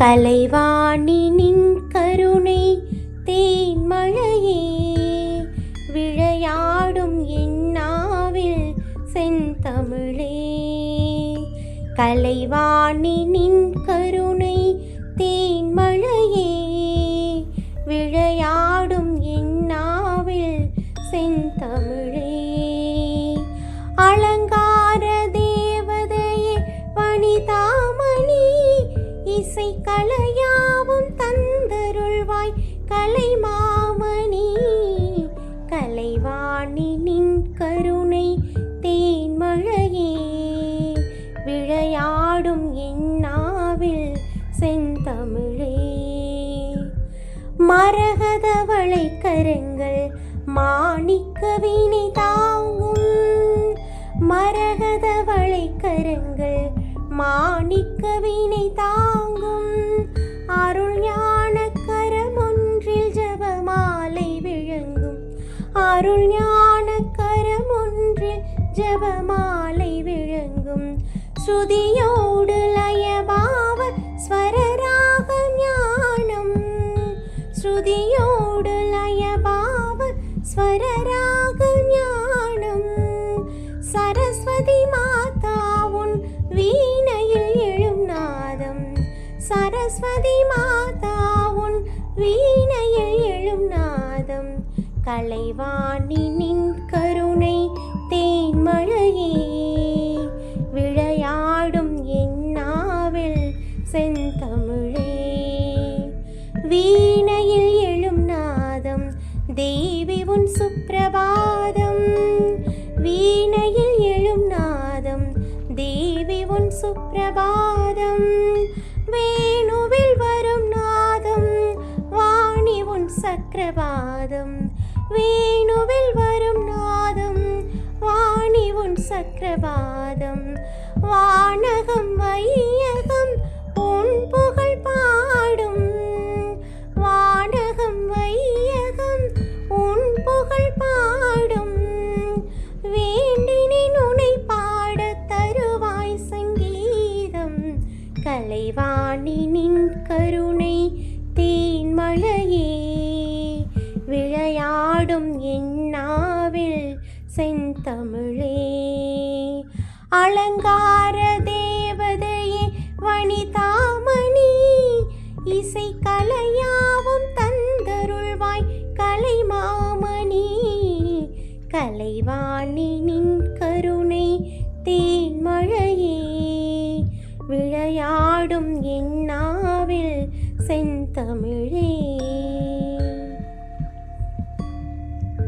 கலைவாணி நின் கருணை தேன்மழையே விளையாடும் என்னாவில் செந்தமிழே. கலைவாணி நின் கருணை இசை கலையாவும் தந்தருள்வாய். கலை மாமணி கலைவாணி நின் கருணை தேன்மழையே. விளையாடும் என்னாவில் செந்தமிழே. மரகத வளைக்கரங்கள் மாணிக்க வீணை தாங்கும். மரகத வளைக்கரங்கள் மாணிக்க வீணை தாங்கும். அருள் ஞான கரமொன்றில் ஜபமாலை விளங்கும் ஸ்ருதியோடு லயபாவ ஸ்வரராக ஞானம். ஸ்ருதியோடு லயபாவ ஸ்வரராக ஞானம். சரஸ்வதி மாதா உன் வீணையில் எழும் நாதம். சரஸ்வதி மாதா உன் வீணையில் கலைவாணி நின் கருணை தேன்மழையே. விளையாடும் என்னாவில் செந்தமிழே. வீணையில் எழும் நாதம் தேவி உன் சுப்பிரபாதம். வீணையில் எழும் நாதம் தேவி உன் சுப்பிரபாதம். வேணுவில் வரும் நாதம் வாணி உன் சக்கரபாதம். வேணுவில் வரும் நாதம் வாணி உன் சக்கரவாதம் வானகம் வையகம் உன் புகழ் பாடும். வானகம் வையகம் உன் புகழ் பாடும். வேண்டினின் உனை பாட தருவாய் சங்கீதம். கலைவாணி நின் கருணை தேன் மழையே செந்தமிழே. அலங்கார தேவதையே வனிதாமணி இசை கலையாவும் தந்தருள்வாய் கலை மாமணி கலைவாணி நின் கருணை தேன்மழையே. விளையாடும் என்னாவில் செந்தமிழே.